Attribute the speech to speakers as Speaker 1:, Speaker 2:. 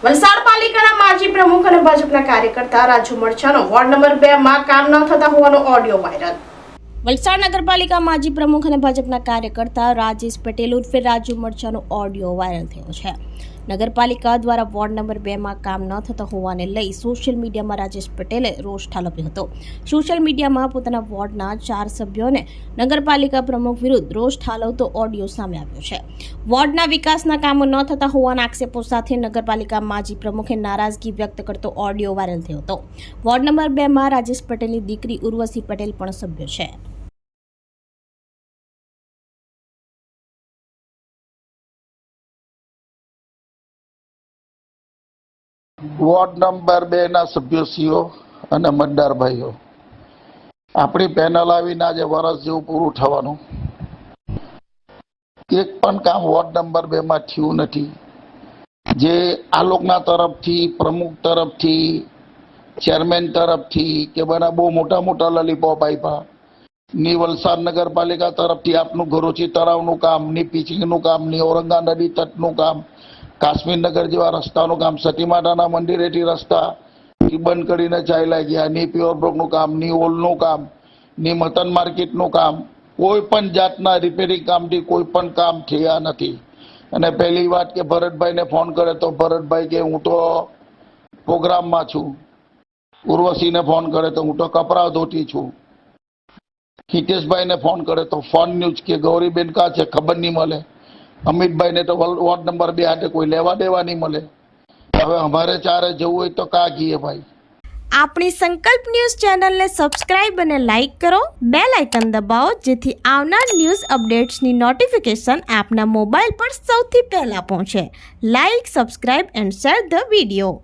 Speaker 1: વલસાડ પાલિકાના માજી પ્રમુખ અને ભાજપના કાર્યકર્તા રાજુ મરચાનો વોર્ડ નંબર બે માં કામ ન થતા હોવાનો ઓડિયો વાયરલ. વલસાડ નગરપાલિકા માજી પ્રમુખ અને ભાજપના કાર્યકર્તા રાજેશ પટેલ ઉર્ફે રાજુ મરચાનો ઓડિયો વાયરલ થયો છે. નગરપાલિકા દ્વારા વોર્ડ નંબર બેમાં કામ ન થતા હોવાને લઈ સોશિયલ મીડિયામાં રાજેશ પટેલે રોષ ઠાલવ્યો હતો. સોશિયલ મીડિયામાં પોતાના વોર્ડના ચાર સભ્યોને નગરપાલિકા પ્રમુખ વિરુદ્ધ રોષ ઠાલવતો ઓડિયો સામે આવ્યો છે. વોર્ડના વિકાસના કામો ન થતા હોવાના આક્ષેપો સાથે નગરપાલિકા માજી પ્રમુખે નારાજગી વ્યક્ત કરતો ઓડિયો વાયરલ થયો હતો. વોર્ડ નંબર બેમાં રાજેશ પટેલની દીકરી ઉર્વશી પટેલ પણ સભ્ય છે.
Speaker 2: વોર્ડ નંબર બે ના સભ્યશ્રીઓ અને મતદાર ભાઈઓ. આપણી પેનલ આવીને આજે વરસ જેવું પૂરું થવાનું. એક પણ કામ વોર્ડ નંબર બે માં થયું નથી. જે આલોકના તરફથી, પ્રમુખ તરફથી, ચેરમેન તરફથી કે બધા બહુ મોટા મોટા લલીપોપ આપ્યા ની વલસાડ નગરપાલિકા તરફથી આપનું ઘરોચી તળાવનું કામ, ની પીચિંગનું કામ, ની ઔરંગા નદી તટનું કામ કાશ્મીરનગર જેવા રસ્તાનું કામ સતી માતાના મંદિરેથી રસ્તા બંધ કરીને ચાલ્યા ગયા. ની પ્યોર બ્રોકનું કામ, ની ઓલનું કામ, ની મટન માર્કેટનું કામ, કોઈ પણ જાતના રિપેરિંગ કામથી કોઈ પણ કામ થયા નથી. અને પહેલી વાત કે ભરતભાઈને ફોન કરે તો ભરતભાઈ કે હું તો પ્રોગ્રામમાં છું. ઉર્વશીને ફોન કરે તો હું તો કપરા ધોતી છું. હિતેશભાઈને ફોન કરે તો ફોન ન્યૂઝ કે ગૌરીબેન કા છે ખબર નહીં મળે. અમિતભાઈને તો વોર્ડ નંબર બે હાથે કોઈ લેવા દેવા નહીં મળે. હવે અમારે ચારે જવું હોય તો કા જઈએ ભાઈ?
Speaker 1: આપણી સંકલ્પ ન્યૂઝ ચેનલને સબસ્ક્રાઇબ અને લાઇક કરો. બે લાઇકન દબાવો, જેથી આવનાર ન્યૂઝ અપડેટ્સની નોટિફિકેશન આપના મોબાઈલ પર સૌથી પહેલા પહોંચે. Like, subscribe and share the video.